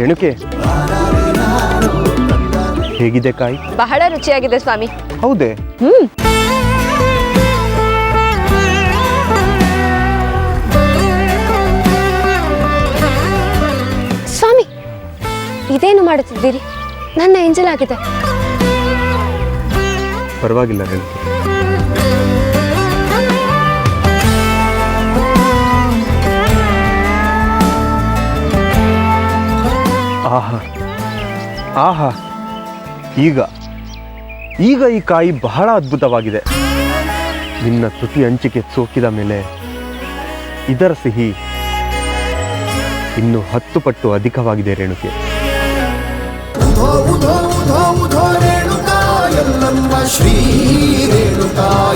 ರೇಣುಕೆ ಹೇಗಿದೆ ಕಾಯಿ? ಬಹಳ ರುಚಿಯಾಗಿದೆ ಸ್ವಾಮಿ. ಹೌದೇ? ಹ್ಮ್. ಸ್ವಾಮಿ ಇದೇನು ಮಾಡುತ್ತಿದ್ದೀರಿ? ನನ್ನ ಎಂಜಲ್ ಆಗಿದೆ. ಪರವಾಗಿಲ್ಲ ರೇಣುಕೆ ಆಹಾ. ಆಹಾ. ಈಗ. ಈಗ ಈ ಕಾಯಿ ಬಹಳ ಅದ್ಭುತವಾಗಿದೆ. ನಿನ್ನ ತುಟಿ ಹಂಚಿಕೆ ಸೋಕಿದ ಮೇಲೆ ಇದರ ಸಿಹಿ ಇನ್ನು ಹತ್ತು ಪಟ್ಟು ಅಧಿಕವಾಗಿದೆ ರೇಣುಕೆ. ಶ್ರೀ ರೇಣುಕಾ